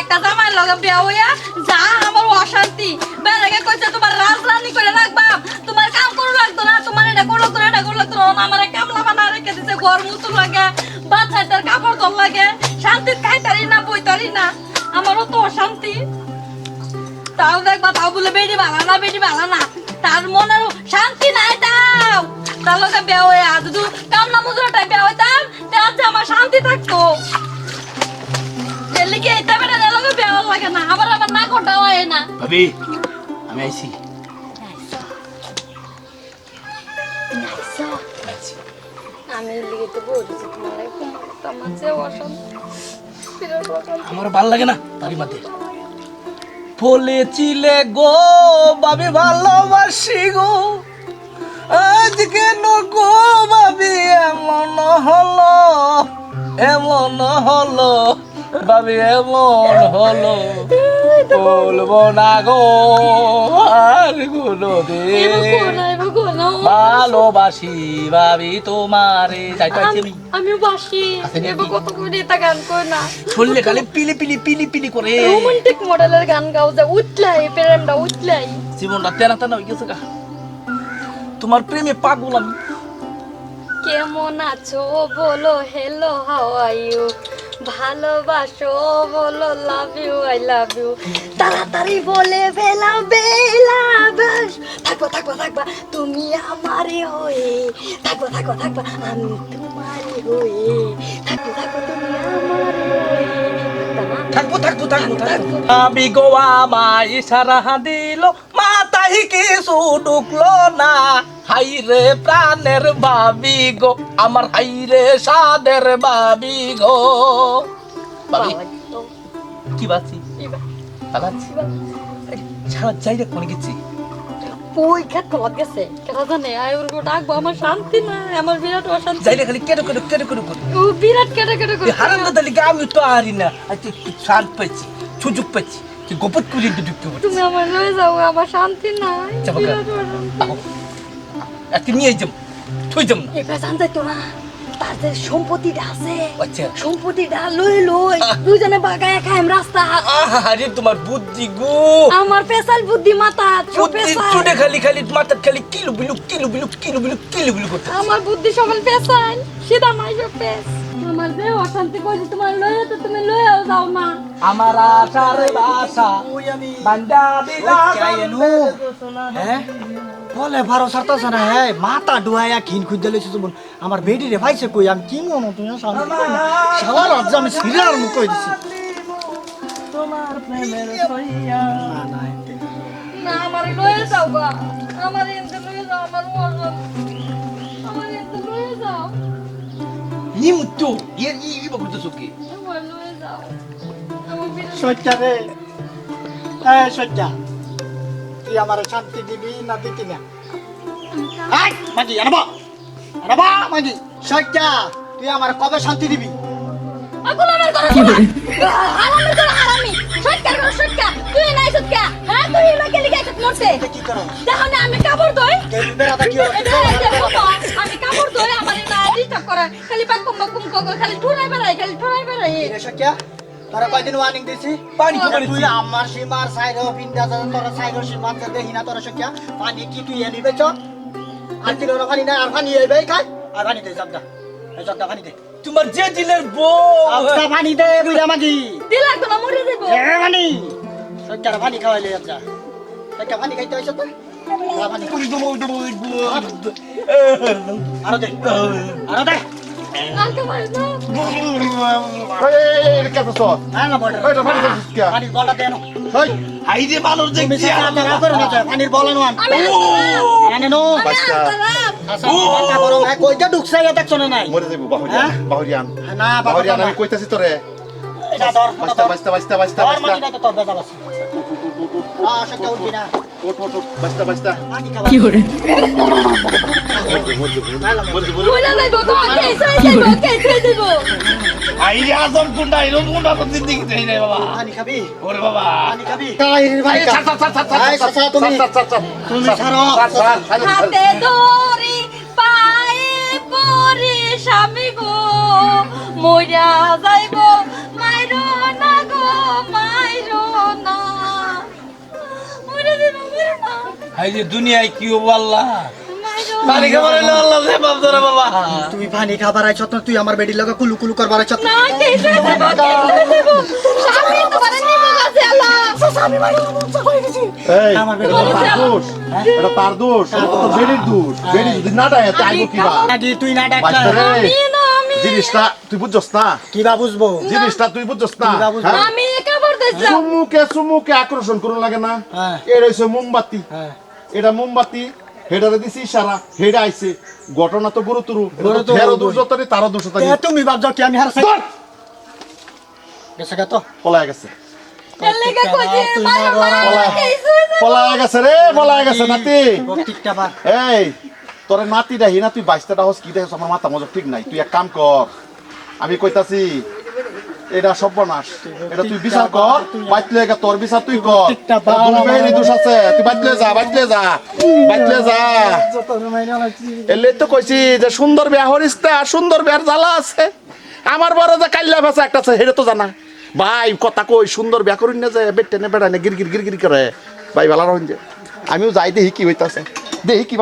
একটা জামাই লগে বিয়া হইয়া যা আমার অশান্তি। বেড়াকে কইছে, তোমার রাজরানি করে রাখবা, তোমার কাম করু লাগতো না, তোমার এটা এটা করো লাগতো না আমার লাগে বাচ্চাটার কাপড় দল লাগে, শান্তি খাইতারি না, বইতারি তো অশান্তি। তাও দেখবা, তাও বলে না, বেডি ভালো না, তার মনের শান্তি নাই তাও। তার লগে বিয়া হইয়া, যদি কামলা মুজুরাটাই বিয়া হইতাম তাহলে আমার শান্তি থাকতো। হয় না। ভাবি আমি আইছি। আমি এর লিগে তো বলছি তোমার আমার যে অশান্তি আমার ভালো লাগে না তারই মাঝে। বলেছিলে গো ভাবি ভালোবাসি গো। আজ কেন গো ভাবি এমন হলো এমন হলো ভাবি এমন হলো। বলব না গো আর ভালোবাসি ভাবি তোমারে। যাইতে আছি আমি আমি বাসি। আছে কত করে এটা গান না। শুনলে খালি পিলি পিলি পিলি পিলি করে। রোমান্টিক মডেলের গান গাও যে উঠলাই প্রেমটা উঠলাই জীবনটা তেনা তেনা হয়ে গেছে গা। তোমার প্রেমে পাগল আমি কেমন আছো বলো হেলো হাউ আর ইউ ভালোবাসো, বলো love you I love you তাড়াতাড়ি বলে ফেলা বেলা বাস থাকবা থাকবা থাকবা, তুমি আমারে হয়ে। থাকবা থাকবা থাকবা, আমি তোমারে হয়ে। থাকবা থাকবা, তুমি আমারে থাকব থাকব থাকব থাকব। আমি গোয়া মাই সারা দিল মাথায় কিছু ঢুকলো না। হাই রে প্রাণের ভাবি গো আমার হাই রে সাদের ভাবি গো। ভাবি কি আছি? সারা যাই রে কোনে গেছি। ওই খেত কলত গেছে কেন জানে? আয় ওর গো ডাকবো আমার শান্তি না আমার বিরাট অশান্তি। যাই খালি কেটে কেটে কেটে কেটে ও বিরাট কেটে কেটে করে হারান দাদা আমি তো আরি না। একটু শান্ত পাইছি সুযোগ পাইছি কি গোপত করে একটু ঢুকতে তুমি আমার লয়ে যাও আমার শান্তি নাই। বিরাট অশান্তি। আজকে নিয়ে যাম তুই যাম না। এবার জানতে তো না। তার যে সম্পত্তিটা আছে। আচ্ছা। সম্পত্তিটা লই লই দুজনে বাগায় খাইম রাস্তা। আরে তোমার বুদ্ধি গো। আমার পেশাল বুদ্ধি মাথা বুদ্ধি খালি খালি মাথা খালি কিলো বিলু কিলো বিলু কিলো বিলু কিলো বিলু করতে। আমার বুদ্ধি পেশাল সেটা পেশ। আমার যে অশান্তি করছে তোমার লয়ে তো তুমি লয়েও যাও না আমার আশার বাসা বান্দা দিলা হ্যাঁ? বলে ভারো সারতাছে না হ্যাঁ মাথা ডুয়াইয়া খিন খুঁজ দিলেছে যেমন আমার বেডি রে ভাইছে কই আমি কি মনে তুমি শালা রাজ্য আমি সিরিয়াল মুখ কই দিছি। তোমার প্রেমের সইয়া। না না না। আমার লয়ে যাও গা। আমার এনতে লয়ে যাও আমার অশান্তি আমার এনতে লয়ে যাও। নি মুত্তু ইয়ে ই সুকি আমার লয়ে যাও। বিরাট রে। এ সজ্জা তুই আমার শান্তি দিবি না দিতি না? আই মাগি আনবা। আনবা মাগি সজ্জা তুই আমার কবে শান্তি দিবি? আগুন আমার করে হারামি করে হারামি। সটকা করে সটকা তুই নাই সটকা হ্যাঁ তুই আমাকে লিখে গেছিস মরতে। এটা কি করো? দেখো না আমি কাপড় ধুই। গেলি কি হলো? এটা এটা বাবা, আমি কাপড় ধুই আমার না ডিস্টার্ব করে। খালি পাক কুম কুম কো খালি ঠুরাই বেড়াই খালি ঠুরাই বেড়াই। এ তোরা কয়দিন ওয়ার্নিং দিছি পানি তোরা তুই আমার সীমার সাইড যাতে তোরা সাইড সীমার যাতে হিনা তোরা সজ্জা পানি কি তুই এনে বেচ দিল না পানি না আর পানি এইবে খাই আর পানি দে জগদা এই জগদা পানি দে তোমার যে দিলের বউ আচ্ছা পানি দে বুঝা মাগি দিলা কোন মরে দেব এ পানি সজ্জার পানি খাওয়াইলে আচ্ছা সজ্জা পানি খাইতে হইছ তো। আরও দে আরও দে আলকে মারে না হ্যাঁ না বড় পানির বলটা দেন হাই যে তুমি দেখছি সেটা পানির বল আনো এনে নো বাচ্চা আচ্ছা মাথা গরম হয় কইটা ঢুকছে এটা দেখছ না নাই? মরে যাব বাহরিয়ান হ্যাঁ? বাহরিয়ান না বাবা বাহরিয়ান আমি কইতাছি তোরে। এটা ধর বাস্তা বাস্তা বাস্তা বাস্তা বাস্তা তো তোর বেজা বাস। আ সজ্জা উঠবি না। ওঠ ওঠ বাস্তা বাস্তা পানি খাওয়া। কি করে? বলে যাইব তো কে সই যাইব। কে সই যাইব হাই দুনিয়ায় কি হব আল্লাহ পানি খাবার এলো আল্লাহ রে বাপ ধরে বাবা। তুই পানি খাবার আইছ না তুই আমার বেডির লগে কুলু কুলু করবার আইছ না যদি না ডায় তাই আইবো কিবা? নাকি তুই না জিনিসটা তুই বুঝছস বুঝব। জিনিসটা তুই বুঝছস না? হ্যাঁ? আমি চুমুকে চুমুকে আকর্ষণ করুন লাগে না। হ্যাঁ। মোমবাতি। হ্যাঁ। এটা মোমবাতি। হেডারে দিছি ইশারা হেডা আইছে। ঘটনা তো গুরুতর তেরো গুরুতর। দুর্যতরি এ, তুমি ভাবছ কি আমি হারছি? গেছে গা তো। পলায় গেছে। পলায়। রে পলায় গেছে নাতি এই তোর হিনা তুই বাইশটা হস কি দেখছ? আমার মাথা মজা ঠিক নাই। তুই এক কাম কর। আমি কইতাছি এটা সর্বনাশ। এটা তুই বিচার কর বাইতলে গা তোর বিচার তুই কর। দোষ আছে। তুই বাইতলে যা বাইতলে যা বাইতলে যা। এলে তো কইছি যে সুন্দর বিয়া হরিস না সুন্দর বিয়ার জ্বালা আছে। আমার বড় যে কাল্লা ভাষা একটা আছে হেটা তো জানা। ভাই কথা কই সুন্দর বিয়া করুন না যে বেটে নে বেড়া নে গির গির গির গির করে। ভাই ভালো রহন যে। আমিও যাই দেখি কি হইতাছে। দেখি কি